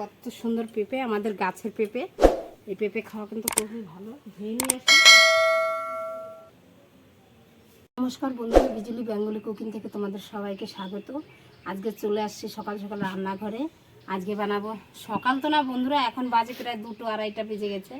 কত সুন্দর পেঁপে, আমাদের গাছের পেঁপে। এই পেঁপে খাওয়া কিন্তু খুবই ভালো। ধুয়ে নিয়ে আসি নমস্কার বন্ধুরা, বিজুলি বেঙ্গলি কুকিং থেকে তোমাদের সবাইকে স্বাগত। আজকে চলে আসছি সকাল সকাল রান্নাঘরে। আজকে বানাবো, সকাল তো না বন্ধুরা, এখন বাজে প্রায় দুটো আড়াইটা বেজে গেছে।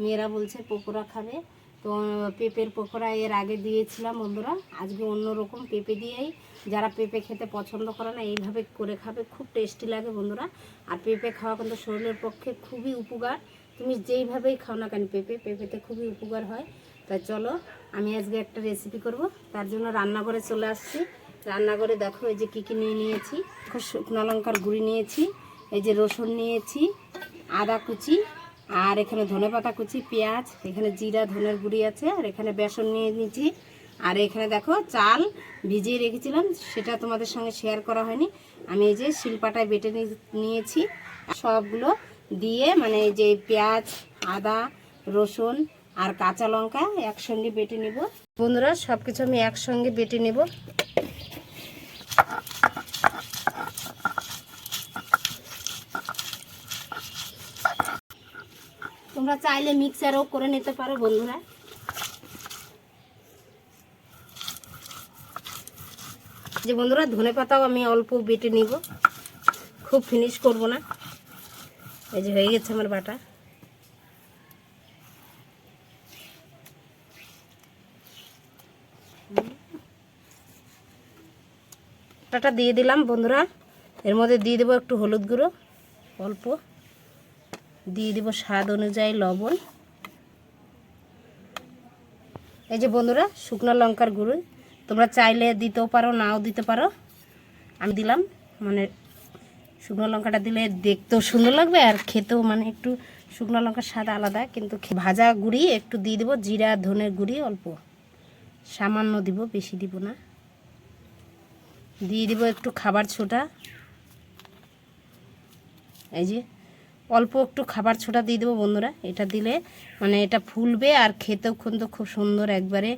মেয়েরা বলছে পকোড়া খাবে। তো, পেঁপের পকোড়া এর আগে দিয়েছিলাম বন্ধুরা। আজকে অন্য রকম পেঁপে দিয়েই। যারা পেঁপে খেতে পছন্দ করে না, এইভাবে করে খাবে, খুব টেস্টি লাগে বন্ধুরা। আর পেঁপে খাওয়া কিন্তু শরীরের পক্ষে খুবই উপকার। তুমি যেইভাবেই খাও না কেন, পেঁপে, পেঁপেতে খুবই উপকার হয়। তাই চলো, আমি আজকে একটা রেসিপি করব। তার জন্য রান্নাঘরে চলে আসছি। রান্নাঘরে দেখো, এই যে কী কী নিয়ে নিয়েছি। শুকনো লঙ্কার গুঁড়ি নিয়েছি, এই যে রসুন নিয়েছি, আদা কুচি আর এখানে ধনেপাতা কুচি, পেঁয়াজ, এখানে জিরা, ধনের গুঁড়ি আছে, আর এখানে বেসন নিয়ে নিয়েছি। আর এখানে দেখো চাল ভিজিয়ে রেখেছিলাম, সেটা তোমাদের সঙ্গে শেয়ার করা হয়নি। আমি এই যে শিলপাটায় বেটে নিয়েছি। সবগুলো দিয়ে মানে এই যে পেঁয়াজ, আদা, রসুন আর কাঁচা লঙ্কা একসঙ্গে বেটে নেব। বন্ধুরা সব কিছু আমি একসঙ্গে বেটে নেব। তোমরা চাইলে মিক্সারও করে নিতে পারো বন্ধুরা। যে বন্ধুরা, ধনে পাতাও আমি অল্প বেটে নিব। খুব ফিনিশ করব না। এই যে হয়ে গেছে আমার বাটা। বাটাটা দিয়ে দিলাম বন্ধুরা। এর মধ্যে দিয়ে দেবো একটু হলুদ গুঁড়ো, অল্প। দিয়ে দেবো স্বাদ অনুযায়ী লবণ। এই যে বন্ধুরা, শুকনো লঙ্কার গুঁড়ো। তোমরা চাইলে দিতেও পারো, নাও দিতে পারো। আমি দিলাম মানে শুকনো লঙ্কাটা দিলে দেখতেও সুন্দর লাগবে আর খেতেও মানে একটু শুকনো লঙ্কার স্বাদ আলাদা, কিন্তু ভাজা গুঁড়ি একটু দিয়ে দেবো, জিরা ধনের গুঁড়ি অল্প। সামান্য দিব, বেশি দিব না। দিয়ে দিব একটু খাবার ছোটা। এই যে অল্প একটু খাবার ছোটা দিয়ে দেবো বন্ধুরা। এটা দিলে মানে এটা ফুলবে আর খেতেও কিন্তু খুব সুন্দর একবারে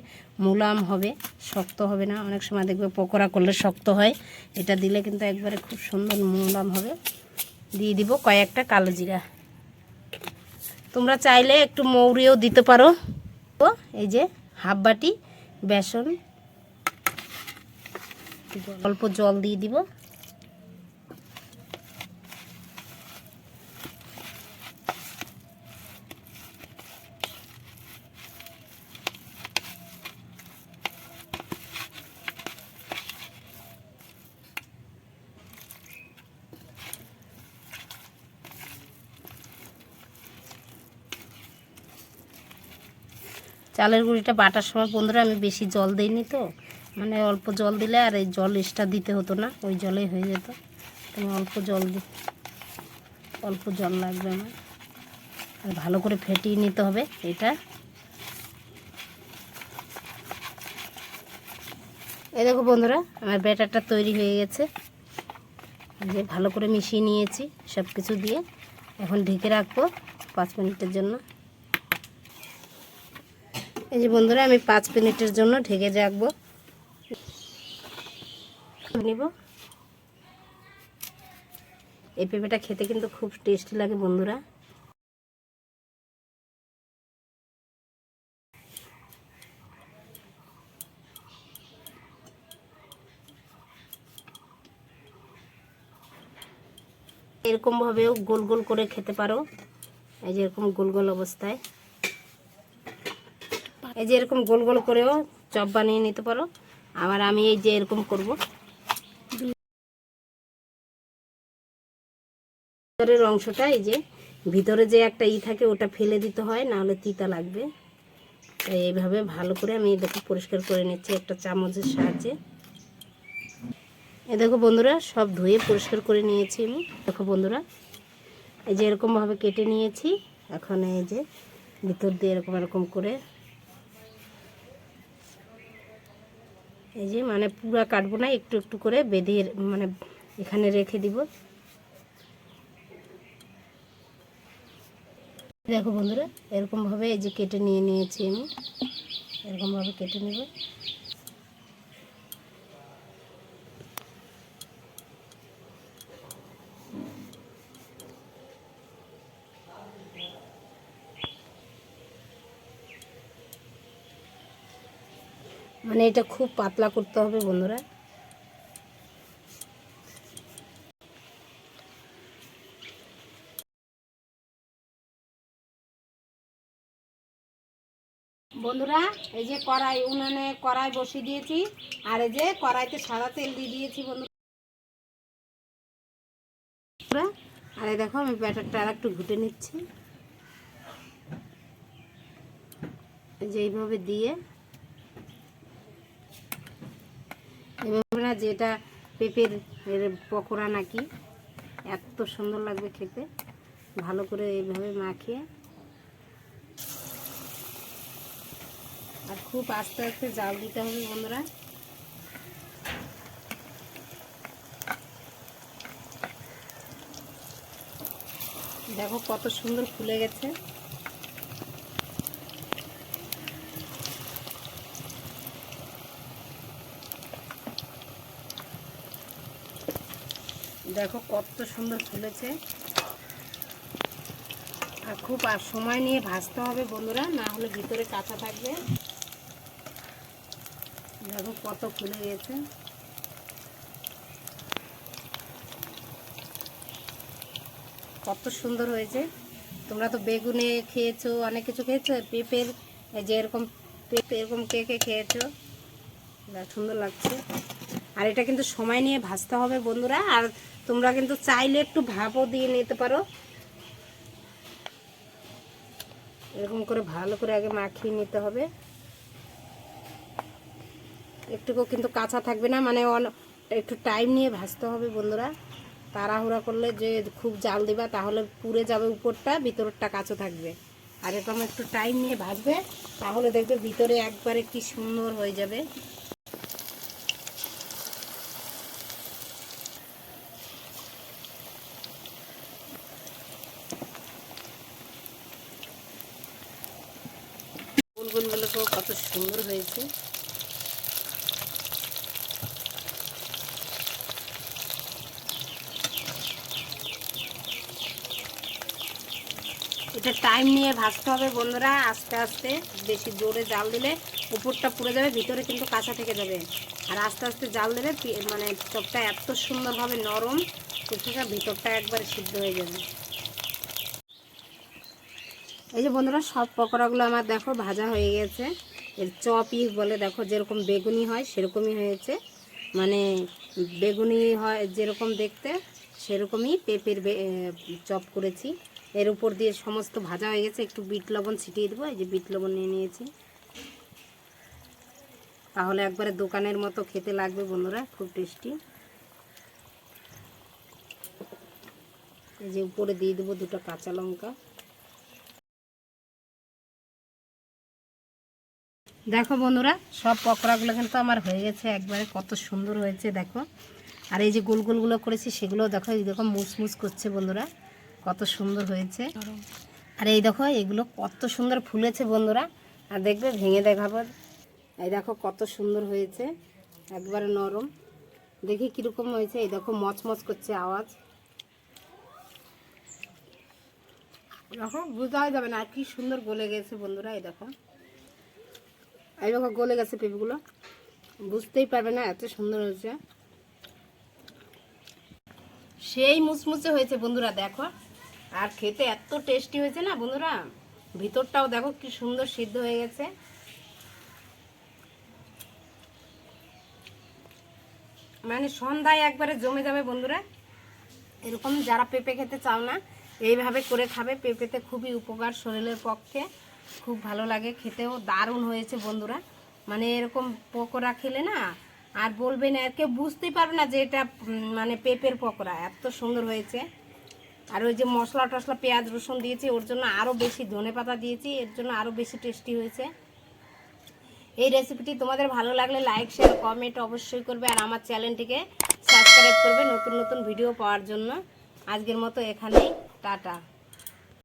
মোলাম হবে, শক্ত হবে না। অনেক সময় দেখবে পকোড়া করলে শক্ত হয়। এটা দিলে কিন্তু একবারে খুব সুন্দর মুলাম হবে। দিয়ে দিব কয়েকটা কালো জিরা। তোমরা চাইলে একটু মৌরিও দিতে পারো। তো এই যে হাফ বাটি বেসন। অল্প জল দিয়ে দিব। চালের গুঁড়িটা বাটার সময় বন্ধুরা আমি বেশি জল দিইনি তো। মানে অল্প জল দিলে আর এই জল এক্সট্রা দিতে হতো না, ওই জলেই হয়ে যেত। তুমি অল্প জল দি, অল্প জল লাগবে আমার। আর ভালো করে ফেটিয়ে নিতে হবে এটা। এই দেখো বন্ধুরা, আমার ব্যাটারটা তৈরি হয়ে গেছে। যে ভালো করে মিশিয়ে নিয়েছি সব কিছু দিয়ে। এখন ঢেকে রাখব পাঁচ মিনিটের জন্য। এই যে বন্ধুরা, আমি পাঁচ মিনিটের জন্য ঢেকে রাখব। নিব। এই পেঁপেটা খেতে কিন্তু খুব টেস্টি লাগে বন্ধুরা। এরকমভাবেও গোল গোল করে খেতে পারো। এই যে এরকম গোল গোল অবস্থায়। এই যে এরকম গোল গোল করেও চপ বানিয়ে নিতে পারো। আবার আমি এই যে এরকম করব। ভিতরের অংশটা এই যে, ভিতরে যে একটা ই থাকে ওটা ফেলে দিতে হয় না হলে তিতা লাগবে। তাই এইভাবে ভালো করে আমি দেখো পরিষ্কার করে নিচ্ছি একটা চামচের সাহায্যে। এ দেখো বন্ধুরা, সব ধুয়ে পরিষ্কার করে নিয়েছি আমি। দেখো বন্ধুরা, এই যে এরকমভাবে কেটে নিয়েছি। এখন এই যে ভিতর দিয়ে এরকম এরকম করে এই যে মানে পুরা কাটবো না, একটু একটু করে বেঁধে মানে এখানে রেখে দিব। দেখো বন্ধুরা, এরকমভাবে এই যে কেটে নিয়ে নিয়েছি আমি। এরকমভাবে কেটে নেব। মানে এটা খুব পাতলা করতে হবে বন্ধুরা। বন্ধুরা, এই যে কড়াই, উনানে কড়াই বসিয়ে দিয়েছি, আর এই যে কড়াইতে সাদা তেল দিয়ে দিয়েছি বন্ধুরা। আর এই দেখো, আমি ব্যাটারটা আর একটু ঘুটে নিচ্ছি। এই যে এইভাবে দিয়ে এভাবে না যেটা পেঁপের এর পকোড়া নাকি, এত সুন্দর লাগবে খেতে। ভালো করে এইভাবে মাখিয়ে। আর খুব আস্তে আস্তে জাল দিতে হবে বন্ধুরা। দেখো কত সুন্দর ফুলে গেছে। দেখো কত সুন্দর ফুলেছে। আর খুব আর সময় নিয়ে ভাজতে হবে বন্ধুরা, না হলে ভিতরে কাঁচা থাকবে। দেখো কত ফুলে গেছে। কত সুন্দর হয়েছে। তোমরা তো বেগুনে খেয়েছো, অনেক কিছু খেয়েছো, পেঁপের যে এরকম পেঁপে, এরকম কে কে খেয়েছো সুন্দর লাগছে। আর এটা কিন্তু সময় নিয়ে ভাজতে হবে বন্ধুরা, আর তোমরা কিন্তু চাইলে একটু ভাপও দিয়ে নিতে পারো। এরকম করে ভালো করে আগে মাখিয়ে নিতে হবে। একটুকু কিন্তু কাঁচা থাকবে না মানে একটু টাইম নিয়ে ভাজতে হবে বন্ধুরা। তাড়াহুড়া করলে যে খুব জাল দিবা, তাহলে পুড়ে যাবে উপরটা, ভিতরটা কাঁচা থাকবে। আর এরকম একটু টাইম নিয়ে ভাজবে, তাহলে দেখবে ভিতরে একবারে কি সুন্দর হয়ে যাবে। ফুলগুলো কত সুন্দর হয়েছে। এটা টাইম নিয়ে ভাজতে হবে বন্ধুরা, আস্তে আস্তে। বেশি জোরে জাল দিলে উপরটা পুড়ে যাবে, ভিতরে কিন্তু কাঁচা থেকে যাবে। আর আস্তে আস্তে জাল দিলে মানে চপটা এত সুন্দরভাবে নরম কুচুকা ভিতরটা একবারে সিদ্ধ হয়ে যাবে। এই যে বন্ধুরা, সব পকোড়াগুলো আমার দেখো ভাজা হয়ে গেছে। এর চপই বলে দেখো যেরকম বেগুনি হয় সেরকমই হয়েছে। মানে বেগুনি হয় যেরকম দেখতে সেরকমই পেঁপের চপ করেছি। এর উপর দিয়ে সমস্ত ভাজা হয়ে গেছে। একটু বিট লবণ ছিটিয়ে দেবো, এই যে বিট লবণ নিয়ে নিয়েছি। তাহলে একবারে দোকানের মতো খেতে লাগবে বন্ধুরা, খুব টেস্টি। এই যে উপরে দিয়ে দেবো দুটো কাঁচা লঙ্কা। দেখো বন্ধুরা, সব পকোড়াগুলো কিন্তু আমার হয়ে গেছে, একবারে কত সুন্দর হয়েছে, দেখো। আর এই যে গোল গোলগুলো করেছি সেগুলো দেখো, এই দেখো মুসমুস করছে বন্ধুরা, কত সুন্দর হয়েছে। আর এই দেখো, এগুলো কত সুন্দর ফুলেছে বন্ধুরা, আর দেখবে ভেঙে দেখাবো। এই দেখো, কত সুন্দর হয়েছে, একবারে নরম। দেখি কীরকম হয়েছে, এই দেখো, মচমচ করছে আওয়াজ। দেখো বোঝা যাবে না কি সুন্দর গলে গেছে বন্ধুরা, এই দেখো। দেখো গলে গেছে পেঁপেগুলো। বুঝতেই পারবে না, এত সুন্দর হয়েছে। সেই মুচমুচে হয়েছে বন্ধুরা, দেখো। আর খেতে এত টেস্টি হয়েছে না বন্ধুরা? ভিতরটাও দেখো কি সুন্দর সিদ্ধ হয়ে গেছে। মানে সন্ধ্যায় একবারে জমে যাবে বন্ধুরা। এরকম যারা পেঁপে খেতে চাও না, এইভাবে করে খাবে। পেঁপেতে খুবই উপকার শরীরের পক্ষে। খুব ভালো লাগে, খেতেও দারুণ হয়েছে বন্ধুরা। মানে এরকম পকোড়া খেলে না, আর বলবে না, কেউ বুঝতেই পারবে না যে এটা মানে পেঁপের পকোড়া, এত সুন্দর হয়েছে। আর ওই যে মশলা টশলা পেঁয়াজ, রসুন দিয়েছি, ওর জন্য আরও বেশি ধনে পাতা দিয়েছি, এর জন্য আরও বেশি টেস্টি হয়েছে। এই রেসিপিটি তোমাদের ভালো লাগলে লাইক শেয়ার কমেন্ট অবশ্যই করবে, আর আমার চ্যানেলটিকে সাবস্ক্রাইব করবে নতুন নতুন ভিডিও পাওয়ার জন্য। আজকের মতো এখানেই, টাটা।